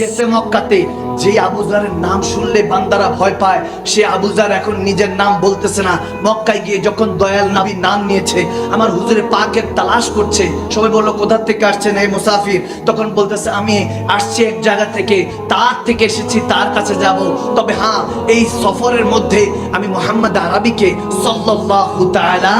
গেছে মক্কাতে যে আবুজারের নাম শুনলে বান্দারা ভয় পায়, সে আবুজার এখন নিজের নাম বলতেছে না। মক্কায় গিয়ে যখন দয়াল নবী নাম নিয়েছে, আমার হুজুরে পাকের তালাশ করছে। সবাই বলল, কোথা থেকে আসছেন এই মুসাফির? তখন বলতেছে, আমি আসছি এক জায়গা থেকে, তার থেকে এসেছি, তার কাছে যাব। তবে হ্যাঁ এই সফরের মধ্যে আমি মোহাম্মদ আরবিকে সাল্লাল্লাহু তাআলা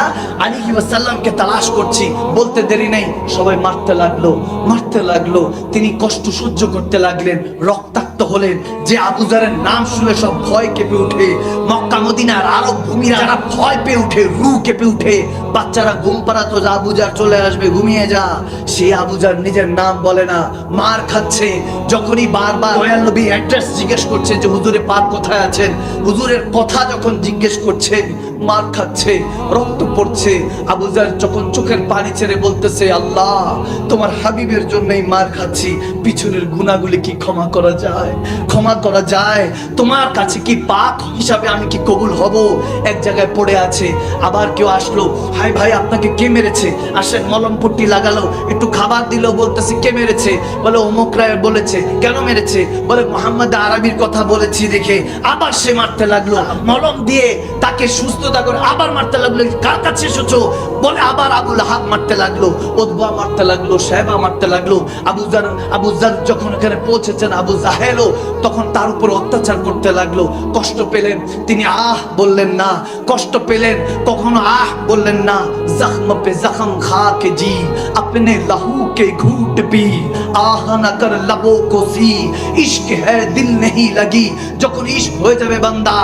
আলাইহি ওয়াসাল্লামকে তালাশ করছি। বলতে দেরি নেই, সবাই মারতে লাগল মারতে লাগল। তিনি কষ্ট সহ্য করতে লাগলেন, রক্তাক্ত হলেন যে আবু জারের নাম শুনে সব ভয় কেঁপে উঠে মক্কা, মদিনার আরব ভূমিরা যারা ভয় পেয়ে উঠে রু কেঁপে উঠে বাচ্চারা ঘুম পাড়াতো যে আবু জার চলে আসবে, ঘুমিয়ে যা। সে আবু জার নিজের নাম বলে না, মার খাচ্ছে। যখনই বারবার দয়াল নবী অ্যাড্রেস জিজ্ঞেস করছে যে, হুজুরে পাক কোথায় আছেন? হুজুরের কথা যখন জিজ্ঞেস করছেন মার খাচ্ছে, রক্ত পড়ছে। আবুজার যখন চোখের পানি ছেড়ে বলতেছে, আল্লাহ, তোমার হাবিবের জন্যই মার খাচ্ছি। পিছনের গুণাগুলি কি ক্ষমা করা যায়? ক্ষমা করা যায়? তোমার কাছে কি পাক হিসাবে আমি কি কবুল হব? এক জায়গায় পড়ে আছে। আবার কেউ আসলো হাই ভাই, আপনাকে কে মেরেছে? আসেন, মলম পট্টি লাগালো, একটু খাবার দিল। বলতেছে, কে মেরেছে? বলে, অমুক রায় বলেছে, কেন মেরেছে? বলে, মোহাম্মদ আরবির কথা বলেছি দেখে। আবার সে মারতে লাগল। মলম দিয়ে তাকে সুস্থতা আবার মারতে লাগল। কার কাছে এসেছ? বলে, আবার আবুল হাব মারতে লাগল ওদবা মারতে লাগল, সাহেবা মারতে লাগল। আবু জার আবু জার যখন এখানে পৌঁছেছেন, আবু জাহেলও তখন তার উপর অত্যাচার করতে লাগল। কষ্ট পেলেন, তিনি আহ বললেন না। কষ্ট পেলেন, কখনো আহ বললেন না। জখম পে জখম খা কে জি। আপনি লাহু के घूट पी आह न कर लबों को सी इश्क है दिल नहीं लगी যখন ইশক হয়ে যাবে বান্দা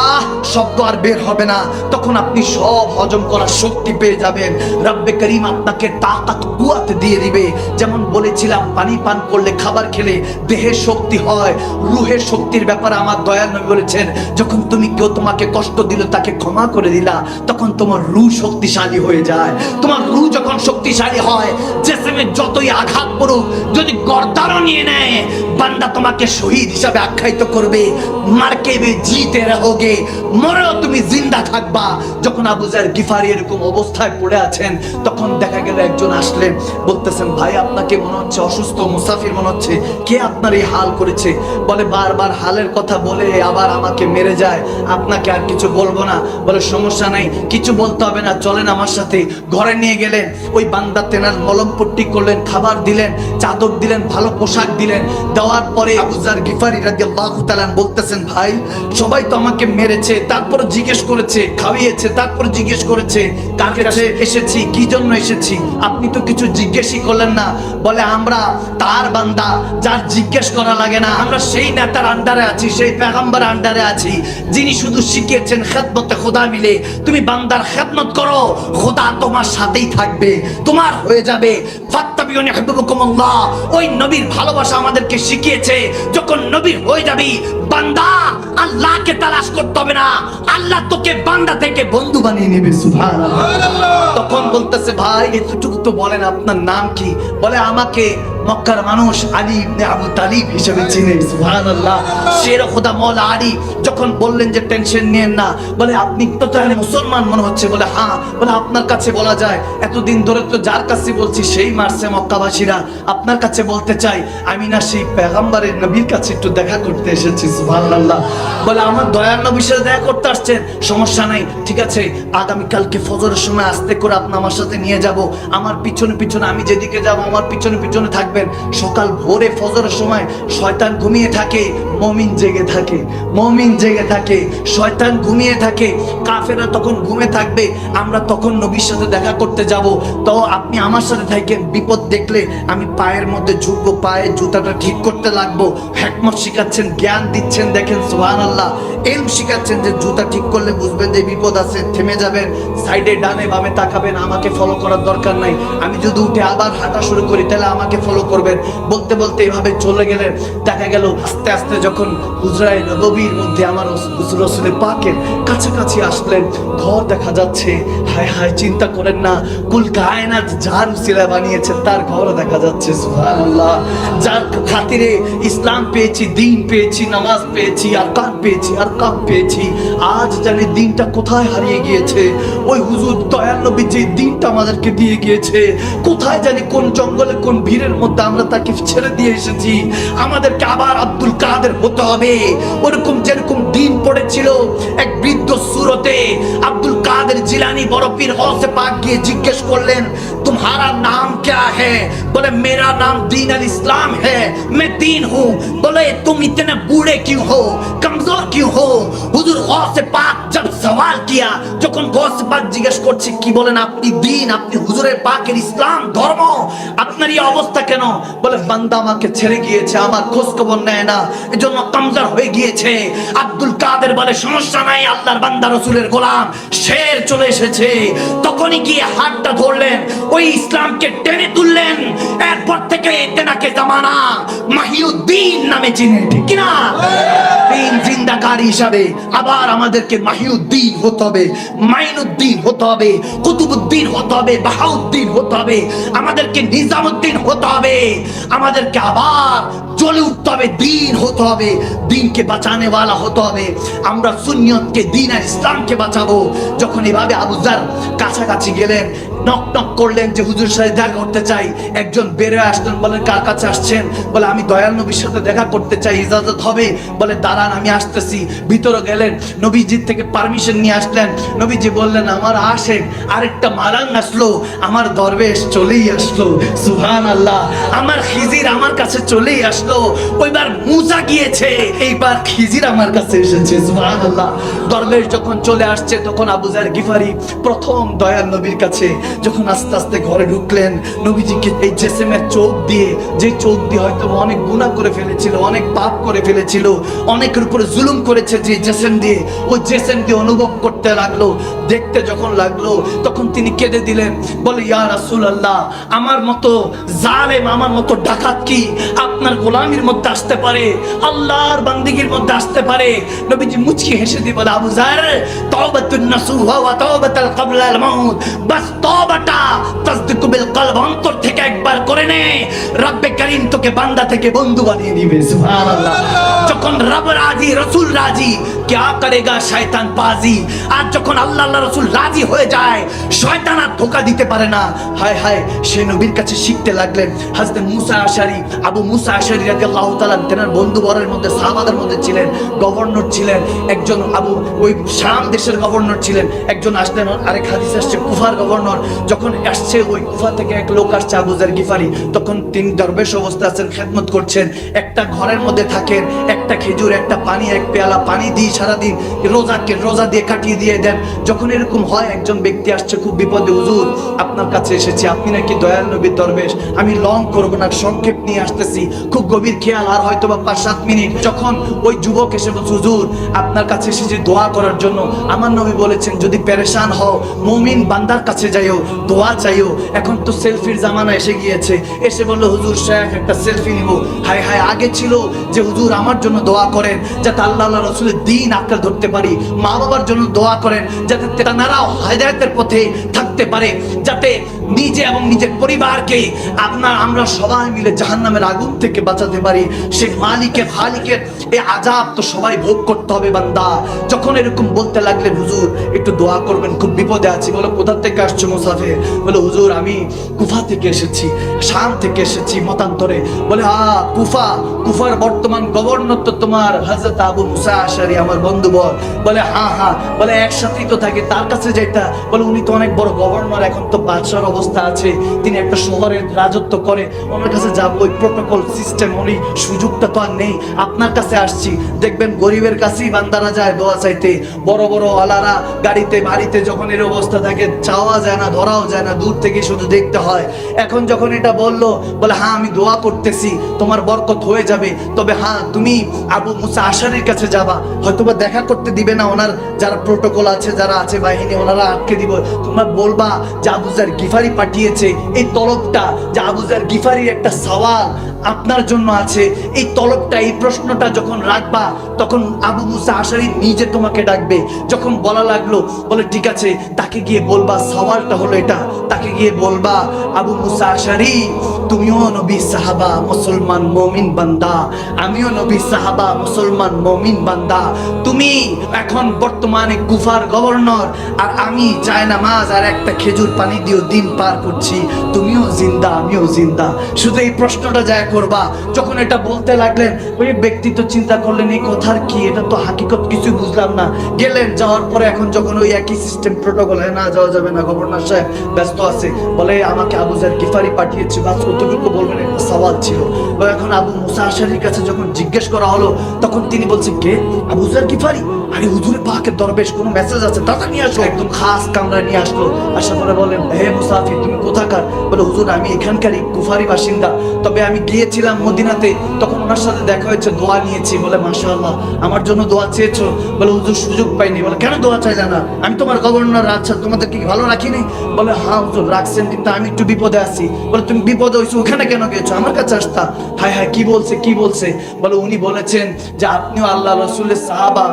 আহ শব্দ আর বের হবে না তখন আপনি সব হজম করার শক্তি পেয়ে যাবেন রব্বে করিম আপনাকে তাকাত কুয়াত দিয়ে দিবে যেমন বলেছিলাম পানি পান করলে খাবার খেলে দেহে শক্তি হয় রুহের শক্তির ব্যাপারে আমার দয়াল নবী বলেছেন যখন তুমি কেউ তোমাকে কষ্ট দিল তাকে ক্ষমা করে দিলা তখন তোমার রু শক্তিশালী হয়ে যায় তোমার রু যখন শক্তিশালী হয় জেসেমে যতই আঘাত পড়ুক, যদি গর্দারও নিয়ে নেয়, বান্দা তোমাকে শহীদ হিসাবে আখ্যায়িত করবে। মারকে জিতে রহোগে মরেও তুমি জিন্দা থাকবা। যখন আবুজার গিফারি এরকম অবস্থায় পড়ে আছেন, তখন দেখা গেল একজন আসলেন বলতেছেন, ভাই, আপনাকে মনে হচ্ছে অসুস্থ, মুসাফির মনে হচ্ছে। কে আপনার এই হাল করেছে? বলে, বারবার হালের কথা বলে, আবার আমাকে মেরে যায়। আপনাকে আর কিছু বলব না। বলে, সমস্যা নাই, কিছু বলতে হবে না, চলেন আমার সাথে। ঘরে নিয়ে গেলেন। ওই বান্দা তেনার মলম পট্টি করলেন খাবার দিলেন চাদর দিলেন ভালো পোশাক দিলেন। দেওয়ার পরে আবুজার গিফারি রাদিয়াল্লাহু তাআলা বলতেছেন ভাই সবাই তো আমাকে মেরেছে তারপর জিজ্ঞেস করেছে খাওয়িয়েছে তারপর জিজ্ঞেস করেছে কার কাছে এসেছি কি জন্য এসেছি? আপনি তো কিছু জিজ্ঞেসই করলেন না। বলে আমরা তার বান্দা যার জিজ্ঞেস করা লাগে না। আমরা সেই নেতার আন্ডারে আছি সেই পেগাম্বার আন্ডারে আছি। যিনি শুধু শিখিয়েছেন খেদমতে খোদা মিলে। তুমি বান্দার খেদমত করো খোদা তোমার সাথেই থাকবে তোমার হয়ে যাবে। হাবিবুকুমুল্লাহ ওই নবীর ভালোবাসা আমাদেরকে শিখিয়েছে যখন নবীর হয়ে যাবি বান্দা আল্লাহকে তালাশ করতে হবে না। আল্লাহ তোকে বান্দা থেকে বন্ধু বানিয়ে নেবে সুবহানাল্লাহ। তখন বলতেছে ভাই এতটুকু তো বলেন আপনার নাম কি? বলে আমাকে মক্কার মানুষ আলী ইবনে আবু তালিব হিসেবে চিনে সুবহানাল্লাহ। শের খোদা মৌলা আলী যখন বললেন যে টেনশন নিয়েন না। বলে আপনি তো তাহলে মুসলমান মনে হচ্ছে। বলে হ্যাঁ। বলে আপনার কাছে বলা যায় এতদিন ধরে তো যার কাছে বলছি সেই মারছে মক্কাবাসীরা আপনার কাছে বলতে চাই, আমি না সেই পেগাম্বারের নবীর কাছে একটু দেখা করতে এসেছি, সুবহানাল্লাহ। বলে, আমার দয়ার নবীর সাথে দেখা করতে আসছেন, সমস্যা নাই, ঠিক আছে, আগামীকালকে ফজরের সময় আস্তে করে আপনি আমার সাথে নিয়ে যাব, আমার পিছনে পিছনে আমি যেদিকে যাব, আমার পিছনে পিছনে থাকবেন। সকাল ভোরে ফজরের সময় শয়তান ঘুমিয়ে থাকে, মমিন জেগে থাকে, মমিন জেগে থাকে, শয়তান ঘুমিয়ে থাকে কাফেরা তখন ঘুমে থাকবে, আমরা তখন নবীর সাথে দেখা করতে যাব। তো আপনি আমার সাথে থাকেন, বিপদ দেখলে আমি পায়ের মধ্যে ঝুঁকবো, পায়ের জুতাটা ঠিক করতে লাগবো। হ্যাকমত শিখাচ্ছেন, জ্ঞান দিচ্ছেন, দেখেন সোহান আল্লাহ এলম শিখাচ্ছেন যে জুতা ঠিক করলে বুঝবেন যে বিপদ আছে, থেমে যাবেন, সাইডে ডানে বামে তাকাবেন, আমাকে ফলো করার দরকার নাই। আমি যদি উঠে আবার হাঁটা শুরু করি, তাহলে আমাকে ফলো করবেন। বলতে বলতে এভাবে চলে গেলেন। দেখা গেল, আস্তে আস্তে যখন হুজরায় নববীর মধ্যে আমার রসুলের পাকের কাছাকাছি আসলেন, ঘর দেখা যাচ্ছে। হায় হায়, চিন্তা করেন না। কুল কায়নাত যার সিলা বানিয়েছে, তার আল্লাহর ঘর দেখা যাচ্ছে, সুবহানাল্লাহ। যার খাতিরে ইসলাম পেয়েছি, দিন পেয়েছি, নামাজ পেয়েছি, আর কান পেয়েছি, আর কাম পেয়েছি, আজ জানি দিনটা কোথায় হারিয়ে গিয়েছে। ওই হুজুর দয়াল যে দিনটা আমাদেরকে দিয়ে গিয়েছে, কোথায় জানি কোন জঙ্গলে, কোন ভিড়ের মধ্যে আমরা তাকে ছেড়ে দিয়ে এসেছি। আমাদেরকে আবার আব্দুল কাদের হতে হবে। ওরকম যেরকম দিন পড়েছিল এক বৃদ্ধ সুরতে, আব্দুল কাদের জিলানি বড় পীর হসে পাক গিয়ে জিজ্ঞেস করলেন তোমার নাম কে হে है बोले मेरा नाम दीन अल इस्लाम है मैं दीन हूँ बोले तुम इतने बूढ़े क्यों हो कमजोर क्यों हो হুজুর গৌসে পাক জব সওয়াল কিয়া যখন গৌসে পাক জিজ্ঞেস করছে কি বলেন আপনি দিন আপনি হুজুরের পাকের ইসলাম ধর্ম আপনার এই অবস্থা কেন বলে বান্দা আমাকে ছেড়ে গিয়েছে আমার খোঁজ খবর নেয় না এজন্য কমজোর হয়ে গিয়েছে আব্দুল কাদের বলে সমস্যা নাই আল্লাহর বান্দা রসুলের গোলাম শের চলে এসেছে তখনই গিয়ে হাতটা ধরলেন ওই ইসলামকে টেনে তুললেন এরপর থেকে তেনাকে জামানা মাহিউদ্দিন নামে চিনে, ঠিক কিনা? দিন জিন্দাকার হিসাবে আবার আমাদেরকে মাহিউদ্দিন হতে হবে, মাইনুদ্দিন হতে হবে, কুতুবুদ্দিন হতে হবে, বাহাউদ্দিন হতে হবে, আমাদেরকে নিজামুদ্দিন হতে হবে, আমাদেরকে আবার জ্বলে উঠতে হবে, দিন হতে হবে, দিনকে বাঁচানে ওয়ালা হতে হবে। আমরা সুন্নিয়তকে, দিন আর ইসলামকে বাঁচাবো। যখন এভাবে আবুজার কাছাকাছি গেলেন নক নক করলেন যে হুজুর সাথে দেখা করতে চাই। একজন বেরোয় আসলেন বলেন কার কাছে আসছেন? বলে, আমি দয়াল নবীর সাথে দেখা করতে চাই, ইজাজত হবে। বলে, দাঁড়ান, আমি আসতেছি। ভিতরে গেলেন, নবীজির থেকে পারমিশন নিয়ে আসলেন। নবীজি বললেন, আমার আসেন আরেকটা মারাং আসলো, আমার দরবেশ চলেই আসলো সুহান আল্লাহ আমার খিজির আমার কাছে চলেই আসলো, ওইবার মুসা গিয়েছে, এইবার খিজির আমার কাছে এসেছে সুহান আল্লাহ দরবেশ যখন চলে আসছে, তখন আবুজার গিফারি প্রথম দয়াল নবীর কাছে যখন আস্তে আস্তে ঘরে ঢুকলেন, নবীজিকে এই জেসেমের চোখ দিয়ে, যে চোখ দিয়ে হয়তো অনেক গুনাহ করে ফেলেছিল, অনেক পাপ করে ফেলেছিল, অনেকের উপরে জুলুম করেছে যে জেসেম দিয়ে, ওই জেসেম দিয়ে অনুভব করতে লাগল, দেখতে যখন লাগল, তখন তিনি কেঁদে দিলেন, বলে, ইয়া রাসূল আল্লাহ আমার মতো জালেম, আমার মতো ডাকাত কি আপনার গোলামির মধ্যে আসতে পারে? আল্লাহর বান্দিগির মধ্যে আসতে পারে? নবীজি মুচকি হেসে দিয়ে বলে, আবু জার তাওবাতুন নাসুহা ওয়া তাওবাতাল ক্বাবলাল মাউত বাস তওবাটা তাসদিকু বিল কলব অন্তর থেকে একবার করে নে। রব্বে করিম তোকে বান্দা থেকে বন্ধু বানিয়ে দিবে, সুবহানাল্লাহ। যখন রব রাজি, রসুল রাজি क्या करेगा শয়তান পাজি আর যখন আল্লাহ আল্লাহ রসুল রাজি হয়ে যায় শয়তান আর ধোকা দিতে পারে না হায় হায় সে নবীর কাছে শিখতে লাগলেন হাজরত মুসা আশারি আবু মুসা আশারি রাদিয়াল্লাহু তাআলা তেনার বন্ধু বরের মধ্যে সাহাবাদের মধ্যে ছিলেন গভর্নর ছিলেন একজন আবু ওই শাম দেশের গভর্নর ছিলেন একজন আসলেন আরেক হাদিস আসছে কুফার গভর্নর যখন আসছে ওই কুফা থেকে এক লোক আসছে আবুজার গিফারি তখন তিনি দরবেশ অবস্থা আছেন খেদমত করছেন একটা ঘরের মধ্যে থাকেন একটা খেজুর একটা পানি এক পেয়ালা পানি দিয়ে সারাদিন রোজাকে রোজা দিয়ে কাটিয়ে দিয়ে দেন। যখন এরকম হয় একজন ব্যক্তি আসছে খুব বিপদে, হুজুর, আপনার কাছে এসেছি, আপনি নাকি দয়াল নবীর দরবেশ, আমি লং করব না, সংক্ষেপ নিয়ে আসতেছি। খুব গভীর খেয়াল, আর হয়তো বা পাঁচ সাত মিনিট। যখন ওই যুবক এসে বলছে, হুজুর, আপনার কাছে এসেছি দোয়া করার জন্য। আমার নবী বলেছেন, যদি পেরেশান হও, মমিন বান্দার কাছে যাইও, দোয়া চাইও। এখন তো সেলফির জামানা এসে গিয়েছে। এসে বলল, হুজুর, শেখ, একটা সেলফি নিব। হায় হায়, আগে ছিল যে, হুজুর, আমার জন্য দোয়া করেন, যাতে আল্লাহ রসুলের দিন আঁকড়ে ধরতে পারি। মা বাবার জন্য দোয়া করেন যাতে তেনারাও হায়দায়তের পথে থাকতে পারে, যাতে নিজে এবং নিজের পরিবারকে আপনার, আমরা সবাই মিলে জাহান্নামের আগুন থেকে বাঁচাতে পারি। সে মালিকের খালিকের এই আজাব তো সবাই ভোগ করতে হবে বান্দা। যখন এরকম বলতে লাগলেন, হুজুর, একটু দোয়া করবেন, খুব বিপদে আছি। বলো, কোথা থেকে আসছো মুসাফে? বলে, হুজুর, আমি কুফা থেকে এসেছি, শাম থেকে এসেছি মতান্তরে। বলে, আ, কুফা, কুফার বর্তমান গভর্নর তো তোমার হযরত আবু মুসা আশারি আমার বন্ধু বল। বলে হ্যাঁ হ্যাঁ বলে, একসাথেই তো থাকে, তার কাছে যেটা বলে, উনি তো অনেক বড় গভর্নর এখন তো বাদশার অবস্থা আছে। তিনি একটা শহরের রাজত্ব করে, ওনার কাছে যাব, ওই প্রোটোকল সিস্টেম উনি সুযোগটা তো আর নেই। আপনার কাছে আসছি। দেখবেন গরিবের কাছেই বান্দারা যায় দোয়া চাইতে। বড় বড় আলারা গাড়িতে, বাড়িতে যখন এর অবস্থা থাকে, চাওয়া যায় না, ধরাও যায় না, দূর থেকে শুধু দেখতে হয়। এখন যখন এটা বলল, বলে হ্যাঁ আমি দোয়া করতেছি, তোমার বরকত হয়ে যাবে। তবে হ্যাঁ তুমি আবু মুসা আশারির কাছে যাবা। হয়তোবা দেখা করতে দিবে না ওনার যারা প্রোটোকল আছে, যারা আছে বাহিনী, ওনারা আটকে দিব। তোমরা বলবা যে আবুজার গিফারি পাঠিয়েছে। এই তলবটা যে আবুজার গিফারির একটা সওয়াল আপনার জন্য আছে। এই তলবটা, এই প্রশ্নটা যখন রাখবা, তখন আবু মুসা আশারি নিজে তোমাকে ডাকবে। যখন বলা লাগল, বলে, ঠিক আছে। তাকে গিয়ে বলবা, সওয়ালটা হলো এটা। তাকে গিয়ে বলবা, আবু মুসা আশারি তুমিও নবী সাহাবা, মুসলমান মমিন বান্দা। আমিও নবী সাহাবা, মুসলমান মমিন বান্দা। তুমি এখন বর্তমানে কুফার গভর্নর, আর আমি চায় নামাজ আর একটা খেজুর পানি দিয়েও দিন পার করছি। তুমিও জিন্দা, আমিও জিন্দা। শুধু এই প্রশ্নটা যায় করবা, যখন এটা বলতে লাগলেন, ওই ব্যক্তি তো চিন্তা করলেন, এই কথার কি? এটা তো হাকিকত কিছু বুঝলাম না। গেলেন, যাওয়ার পরে এখন যখন ওই একই সিস্টেম প্রোটোকল না যাওয়া যাবে না, গভর্নর সাহেব ব্যস্ত আছে। বলে, আমাকে আবু জার গিফারি পাঠিয়েছে বাস কতটুকু বলবেন, একটা সওয়াল ছিল। বা এখন আবু মুসা আশারির কাছে যখন জিজ্ঞেস করা হলো, তখন তিনি বলছেন, কে? আবু জার গিফারি? আরে পাকের দরবেশ কোনো মেসেজ আছে? তাতা নিয়ে একদম খাস কামরা নিয়ে আসলো। আসার পরে বলেন, হে মুসাফির, তুমি কোথাকার? বলে, হুজুর, আমি এখানকারই কুফারি বাসিন্দা। তবে আমি গিয়েছিলাম মদিনাতে, তখন ওনার সাথে দেখা হয়েছে, দোয়া নিয়েছি। বলে আমার জন্য দোয়া চেয়েছো? বলে, হুজুর, সুযোগ পাইনি। বলে, কেন দোয়া চাইলে না? আমি তোমার গভর্নর আচ্ছা তোমাদের কি ভালো রাখিনি? বলে হ্যাঁ হুজুর, রাখছেন, কিন্তু আমি একটু বিপদে আছি। বলে, তুমি বিপদে হয়েছো ওখানে কেন গেছো আমার কাছে আসতা। হায় হায়, কি বলছে কি বলছে? বলে, উনি বলেছেন যে আপনিও আল্লাহ রসুলের সাহাবা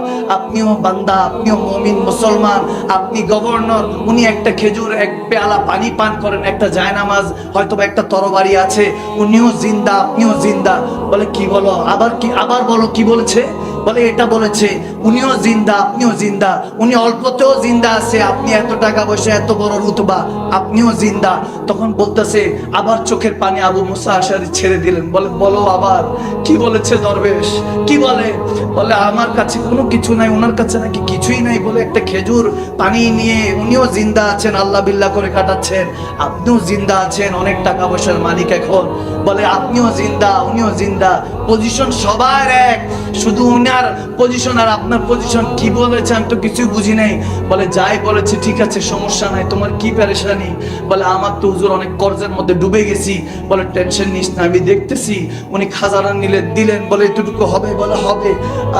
আপনিও বান্দা আপনিও মমিন মুসলমান, আপনি গভর্নর, উনি একটা খেজুর, এক পেয়ালা পানি পান করেন, একটা জায়নামাজ হয়তো একটা তরবারি আছে, উনিও জিন্দা, আপনিও জিন্দা। বলে, কি বলো? আবার কি, আবার বলো, কি বলেছে? বলে, এটা বলেছে উনিও জিন্দা, আপনিও জিন্দা। উনি অল্পতেও জিন্দা আছে, আপনি এত টাকা পয়সা, এত বড় রুতবা, আপনিও জিন্দা। তখন বলতেছে, আবার চোখের পানি আবু মুসা আশারি ছেড়ে দিলেন। বলে, বলো আবার, কি বলেছে দরবেশ? কি বলে? বলে, আমার কাছে কোনো কিছু নাই, ওনার কাছে নাকি কিছুই নাই বলে একটা খেজুর পানি নিয়ে উনিও জিন্দা আছেন, আল্লাহ বিল্লাহ করে কাটাচ্ছেন। আপনিও জিন্দা আছেন, অনেক টাকা পয়সার মালিক এখন। বলে, আপনিও জিন্দা, উনিও জিন্দা। পজিশন সবার এক। শুধু উনার পজিশন আর আপনার পজিশন কি বলেছে আমি তো কিছুই বুঝি নাই। বলে, যাই বলেছে, ঠিক আছে, সমস্যা নাই, তোমার কি প্যারেশানি? বলে, আমার তো হুজুর অনেক কর্জের মধ্যে ডুবে গেছি। বলে, টেনশন নিস না, আমি দেখতেছি। উনি খাজানা নিলে দিলেন, বলে, এতটুকু হবে বলে, হবে।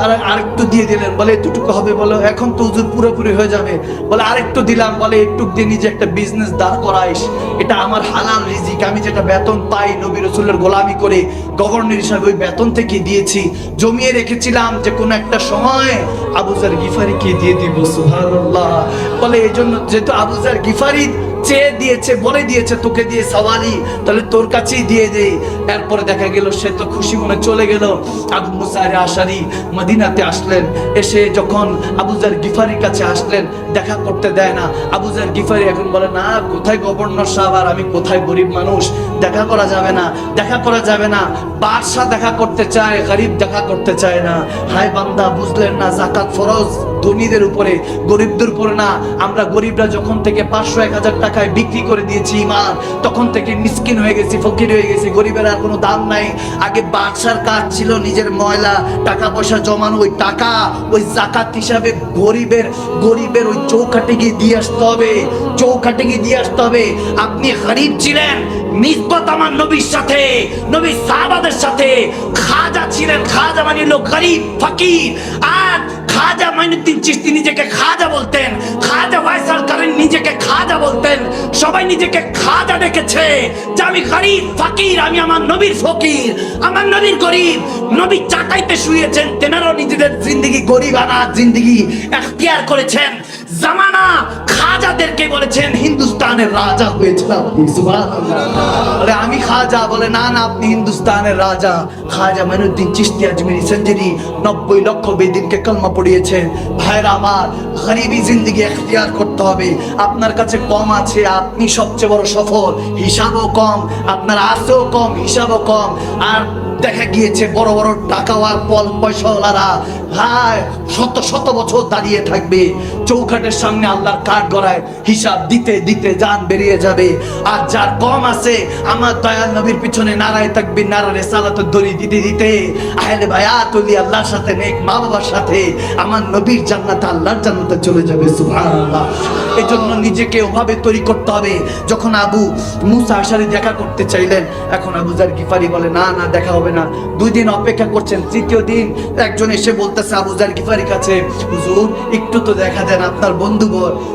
আর আরেকটু দিয়ে দিলেন, বলে, এতটুকু হবে বলে, এখন তো হুজুর পুরোপুরি হয়ে যাবে। বলে, আরেকটু দিলাম, বলে, একটু দিয়ে নিজে একটা বিজনেস দাঁড় করাইস। এটা আমার হালাল রিজিক, আমি যেটা বেতন পাই নবী রসুলের গোলামি করে গভর্নর হিসাবে ওই বেতন থেকে দিয়েছি। জমিয়ে রেখেছিলাম যে কোনো একটা সময় আবুজার গিফারিকে দিয়ে দিব সুহান বলে এই জন্য যেহেতু আবুজার গিফারি চেয়ে দিয়েছে, বলে দিয়েছে, তোকে দিয়ে সওয়ালি তাহলে তোর কাছেই দিয়ে দেই। এরপরে দেখা গেল, সে তো খুশি মনে চলে গেল। আবু মুসারে আশারি মদিনাতে আসলেন। এসে যখন আবুজার গিফারির কাছে আসলেন, দেখা করতে দেয় না। আবুজার গিফারি এখন বলে, না, কোথায় গভর্নর সাহেব? আর আমি কোথায় গরিব মানুষ? দেখা করা যাবে না, দেখা করা যাবে না। বাদশাহ দেখা করতে চায়, গরিব দেখা করতে চায় না। হায় বান্দা, বুঝলেন না, জাকাত ফরজ। ধনীদের উপরে, গরিবদের উপরে না, আমরা গরিবরা যখন থেকে পাঁচশো, এক হাজার টাকায় বিক্রি করে দিয়েছি ইমান, তখন থেকে মিসকিন হয়ে গেছি, ফকির হয়ে গেছি, গরিবের আর কোনো দাম নাই। আগে বাদশার কাজ ছিল নিজের ময়লা, টাকা পয়সা জমানো, ওই টাকা, ওই জাকাত হিসাবে গরিবের গরিবের ওই চৌকাটে গিয়ে দিয়ে আসতে হবে চৌকাটে গিয়ে দিয়ে আসতে হবে। আপনি গরিব ছিলেন নিসবত আমার নবীর সাথে নবী সাহাবাদের সাথে, খাজা ছিলেন, খাজা মানে হলো গরিব, ফকির। আর খাজা মাইনুদ্দিন চিস্তি নিজেকে খাজা বলতেন। খাজা ভাইসাল করেন নিজেকে খাজা বলতেন। সবাই নিজেকে খাজা দেখেছে যে আমি গরিব, ফকির, আমি আমার নবীর ফকির, আমার নবীর গরিব। নবী চাকাইতে শুয়েছেন, তেনারাও নিজেদের জিন্দগি গরিব আনা জিন্দগি এখতিয়ার করেছেন। জামানা খাজাদেরকে বলেছেন, হিন্দুস্তানের রাজা হয়েছিলাম আমি খাজা। বলে, না না, আপনি হিন্দুস্তানের রাজা। খাজা মাইনুদ্দিন চিস্তি আজমিরি সঞ্জরি নব্বই লক্ষ বেদিনকে কলমা পড়িয়েছেন। ভাইরা আমার গরিবী জিন্দগি এখতিয়ার করতে হবে। আপনার কাছে কম আছে, আপনি সবচেয়ে বড় সফল। হিসাবও কম, আপনার আছেও কম, হিসাবও কম। আর দেখা গিয়েছে বড় বড় টাকাওয়ার পল পয়সাওয়ালারা হায় শত শত বছর দাঁড়িয়ে থাকবে। চৌখাটের সামনে আল্লাহর কাঠ গড়ায় হিসাব দিতে দিতে যান বেরিয়ে যাবে। আর যার কম আছে, আমার দয়াল নবীর পিছনে নারায় থাকবে নারা রেসালাত দড়ি দিতে দিতে। আহলে ভায়াত ওলি আল্লাহর সাথে, নেক মা বাবার সাথে আমার নবীর জান্নাতে আল্লাহর জান্নাতে চলে যাবে, সুবহানাল্লাহ। এই জন্য নিজেকে ওভাবে তৈরি করতে হবে। যখন আবু মুসা আশারি দেখা করতে চাইলেন, এখন আবু জার গিফারি বলে, না না দেখা হবে না। দুই দিন অপেক্ষা করছেন, তৃতীয় দিন একজন এসে বলতেছে, আবু জার গিফারি কাছে, হুজুর, একটু তো দেখা দেন আপনার বন্ধু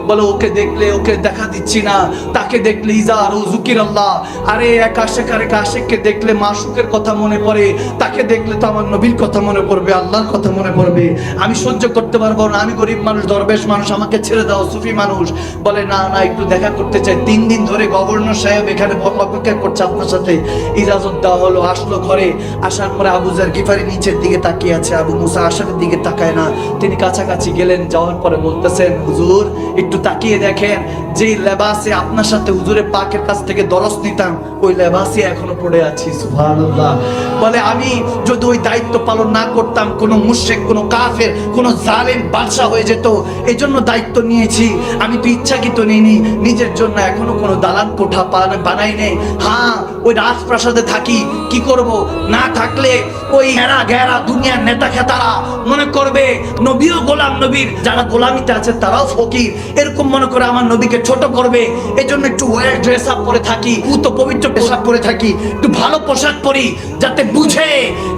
বল, ওকে দেখলে, ওকে দেখা দিচ্ছি না। তাকে দেখলে ইজার ও জুকির আল্লাহ। আরে, এক আশেক আর এক আশেককে দেখলে মাসুকের কথা মনে পড়ে। তাকে দেখলে তো আমার নবীর কথা মনে পড়বে, আল্লাহর কথা মনে পড়বে। আমি সহ্য করতে পারব না, আমি গরিব মানুষ, দরবেশ মানুষ, আমাকে ছেড়ে দাও, সুফি মানুষ। বলে, না না, একটু দেখা করতে চাই। তিন দিন ধরে গভর্নর সাহেব এখানে অপেক্ষা করছে আপনার সাথে। ইজাজত দেওয়া হলো, আসলো ঘরে। আসার পরে আবু জার গিফারি নিচের দিকে তাকিয়ে আছে। আবু মুসা আসারের দিকে তাকায় না। তিনি কাছাকাছি গেলেন, যাওয়ার পরে বলতেছেন, হুজুর, একটু তাকিয়ে দেখেন। যেই লেবাসে আপনার সাথে হুজুরের পাকের কাছ থেকে দরস নিতাম, ওই লেবাসে এখনও পড়ে আছি, সুবহানাল্লাহ। বলে আমি যদি ওই দায়িত্ব পালন না করতাম, কোনো মুশরিক, কোনো কাফের, কোনো জালেম বাদশা হয়ে যেত এই জন্য দায়িত্ব নিয়েছি। আমি তো ইচ্ছাকৃত নিইনি, নিজের জন্য এখনও কোনো দালান কোঠা বানাই নেই। হ্যাঁ ওই রাজপ্রাসাদে থাকি, কি করব? না থাকলে ওই ঘেরা ঘেরা দুনিয়ার নেতা খেতারা মনে করবে, নবীও গোলাম নবীর, যারা গোলামিতে আছে তারাও ফকির। এরকম মনে করে আমার নবীকে ছোট করবে, এজন্য জন্য একটু ওয়েল ড্রেস আপ করে থাকি তো পবিত্র পোশাক পরে থাকি, একটু ভালো পোশাক পরি, যাতে বুঝে,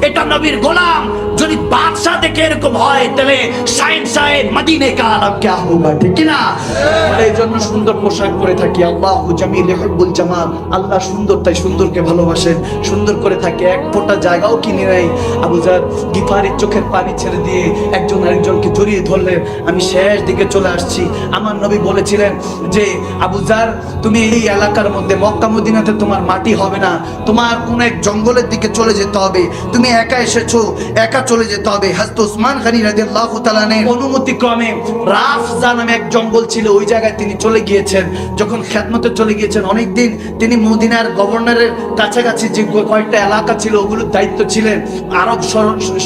এটা নবীর গোলাম যদি বাদশাহ দেখে এরকম হয়, তাহলে সাহেব সাহেব মদিনে কা আলাম কে হোগা, ঠিক না এই জন্য সুন্দর পোশাক পরে থাকি। আল্লাহ জামিল ইহুব্বুল জামাল। আল্লাহ সুন্দর, তাই সুন্দরকে ভালোবাসেন। সুন্দর করে থাকে, এক ফোঁটা জায়গাও কিনে নেই আবুজার গিফারির চোখের পানি ছেড়ে দিয়ে একজন আরেকজনকে জড়িয়ে ধরলেন। আমি শেষ দিকে চলে আসছি। আমার নবী বলেছিলেন যে আবুজার তুমি এই এলাকার মধ্যে মক্কা মদিনাতে তোমার মাটি হবে না। তোমার কোন এক জঙ্গলের দিকে চলে যেতে হবে। তুমি একা এসেছ, একা চলে যেতে হবে। হাজরত উসমান গানি রাদিয়াল্লাহু তাআলার অনুমতি ক্রমে রাফজা নামে এক জঙ্গল ছিল, ওই জায়গায় তিনি চলে গিয়েছেন। যখন খেদমতে চলে গিয়েছেন, অনেকদিন তিনি মদিনার গভর্নরের কাছাকাছি যে কয়েকটা এলাকা ছিল, ওগুলোর দায়িত্ব ছিলেন। আরব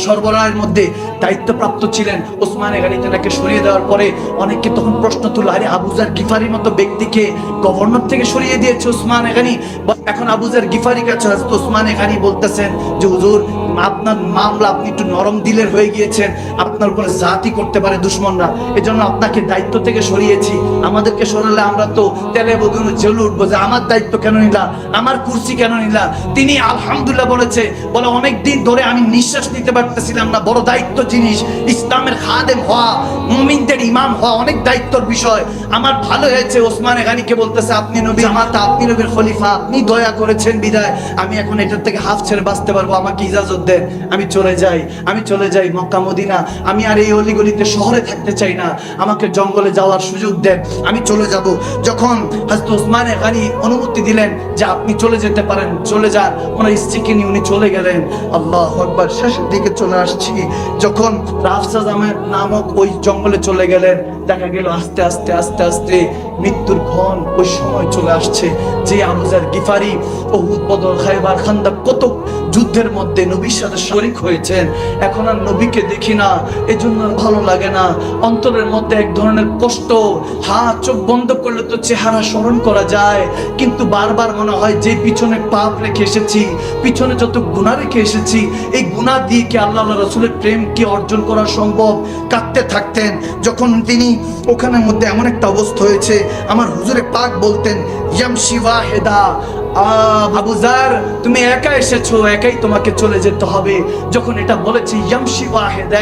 সরবরাহের মধ্যে দায়িত্বপ্রাপ্ত ছিলেন। ওসমান গানি তেনাকে সরিয়ে দেওয়ার পরে অনেকে তখন প্রশ্ন তুলল, আরে আবুজার গিফারির মতো ব্যক্তিকে গভর্নর থেকে সরিয়ে দিয়েছে ওসমান এখানি? এখন আবুজার গিফারি কাছে ওসমান এখানি বলতেছেন যে, হুজুর, আপনার মামলা আপনি একটু নরম দিলের হয়ে গিয়েছেন আপনার উপরে জাতি করতে পারে দুশ্মনরা। এজন্য আপনাকে দায়িত্ব থেকে সরিয়েছি। আমাদেরকে সরালে আমরা তো তেলে বগুনে জেলে উঠবো যে আমার দায়িত্ব কেন নিলা? আমার কুর্সি কেন নিলা? তিনি আলহামদুলিল্লাহ বলেছে, বলে অনেক দিন ধরে আমি নিঃশ্বাস নিতে পারতেছিলাম না, বড় দায়িত্ব জিনিস, ইসলামের খাদেম হওয়া, মুমিনদের ইমাম হওয়া অনেক দায়িত্বর বিষয়। আমার ভালো হয়েছে, ওসমান গানিকে বলতেছে, আপনি নবী জামাতা, আপনি নবীর খলিফা, আপনি দয়া করেছেন বিদায়। আমি এখন এটার থেকে হাফ ছেড়ে বাঁচতে পারব, আমাকে ইজাজত দেন, আমি চলে যাই। আমি চলে যাই মক্কা, মদিনা। আমি আর এই অলিগলিতে শহরে থাকতে চাই না। আমাকে জঙ্গলে যাওয়ার সুযোগ দেন আমি চলে যাব। যখন হাজত ওসমানে গানি অনুমতি দিলেন যে আপনি চলে যেতে পারেন, চলে যান। ওনার স্ত্রীকে নিয়ে উনি চলে গেলেন। আল্লাহ একবার শেষের দিকে চলে আসছি। যখন রাফসাজ আহমেদ নামক ওই জঙ্গলে চলে গেলেন দেখা গেল আস্তে আস্তে আস্তে আস্তে মৃত্যুর ক্ষণ ওই সময় চলে আসছে। যে আবুজার গিফারি ও বদর খাইবার খান্দা কত যুদ্ধের মধ্যে নবীর সাথে শরিক হয়েছেন। এখন আর নবীকে দেখি না, এজন্য আর ভালো লাগে না। অন্তরের মধ্যে এক ধরনের কষ্ট হ্যাঁ চোখ বন্ধ করলে তো চেহারা স্মরণ করা যায়। কিন্তু বারবার মনে হয় যে পিছনে পাপ রেখে এসেছি, পিছনে যত গুণা রেখে এসেছি, এই গুণা দিয়ে কি আল্লাহ রসুলের প্রেম কি অর্জন করা সম্ভব? কাঁদতে থাকতেন, যখন তিনি ওখানের মধ্যে এমন একটা অবস্থা হয়েছে, আমার হুজুরে পাক বলতেন তুমি একা এসেছ, একাই তোমাকে চলে যেতে হবে। যখন এটা বলেছি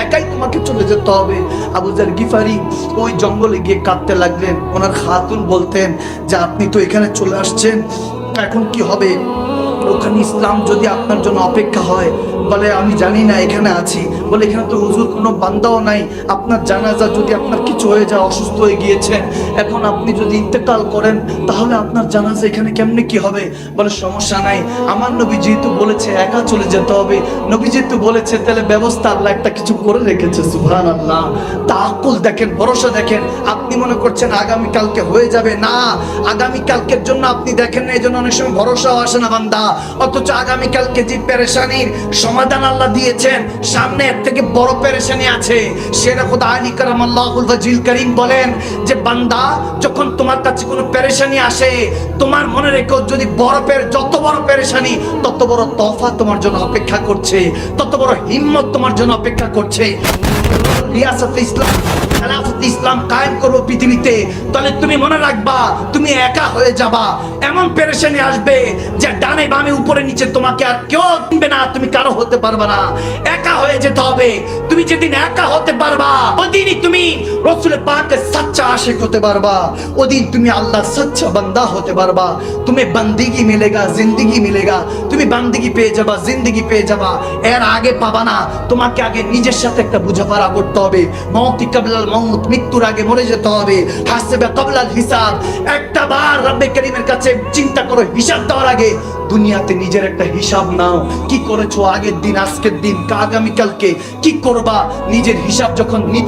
একাই তোমাকে চলে যেতে হবে। আবুজার গিফারি ওই জঙ্গলে গিয়ে কাঁদতে লাগলেন। ওনার খাতুন বলতেন, যে, আপনি তো এখানে চলে আসছেন, এখন কি হবে? ওখানে ইসলাম যদি আপনার জন্য অপেক্ষা হয়, বলে, আমি জানি না, এখানে আছি। বলে এখানে তো হুজুর কোনো বান্দাও নাই। আপনার জানাজা যদি আপনার কিছু হয়ে যায়, অসুস্থ হয়ে গিয়েছেন, এখন আপনি যদি ইন্তেকাল করেন, তাহলে আপনার জানাজা এখানে কেমনে কি হবে? বলে, সমস্যা নাই। আমার নবী যেহেতু বলেছে, একা চলে যেতে হবে। নবী যেহেতু বলেছে, তাহলে ব্যবস্থা আল্লাহ একটা কিছু করে রেখেছে সুবহান আল্লাহ তাকুল দেখেন, ভরসা দেখেন। আপনি মনে করছেন আগামী কালকে হয়ে যাবে? না। আগামী কালকের জন্য আপনি দেখেন না, এই জন্য অনেক সময় ভরসাও আসে না বান্দা। অথচ আগামী কালকে যে পেরেশানির সমাধান আল্লাহ দিয়েছেন, সামনে এর থেকে বড় পেরেশানি আছে। সেরা খোদা আলী কারাম আল্লাহুল ফাজিল করিম বলেন যে, বান্দা, যখন তোমার কাছে কোনো পেরেশানি আসে, তোমার মনে রেখো, যদি বড় পের, যত বড় পেরেশানি, তত বড় তফা তোমার জন্য অপেক্ষা করছে, তত বড় হিম্মত তোমার জন্য অপেক্ষা করছে। রিয়াসত ইসলাম খেলাফত ইসলাম কায়েম করব পৃথিবীতে, তাহলে তুমি মনে রাখবা, তুমি একা হয়ে যাবা। এমন পেরেশানি আসবে যে ডানে বামে, উপরে নিচে তোমাকে আর কেউ চিনবে না, তুমি কারও হতে পারবে না। একা হয়ে যেতে হবে। তুমি যেদিন একা হতে পারবা, ওদিনই তুমি রসুলের পাকের সচ্চা আশিক হতে পারবা। ওদিন তুমি আল্লাহর সচ্চা বান্দা হতে পারবা। তুমি বন্দিগি মিলেগা, জিন্দিগি মিলেগা। তুমি বান্দিগি পেয়ে যাবা, জিন্দিগি পেয়ে যাবা। এর আগে পাবা না। তোমাকে আগে নিজের সাথে একটা বুঝাপড়া করতে হবে। মৌতি মৌত মৃত্যুর আগে মরে যেতে হবে। হাসবে কবলাল হিসাব। একটা বার রব্বে করিমের কাছে চিন্তা করো, হিসাব দেওয়ার আগে। দুনিয়াতে নিজের একটা হিসাব নাও। কি করেছ আগের দিন, আজকের দিন আগামীকালকে? কি করবা? নিজের হিসাব যখন নিতে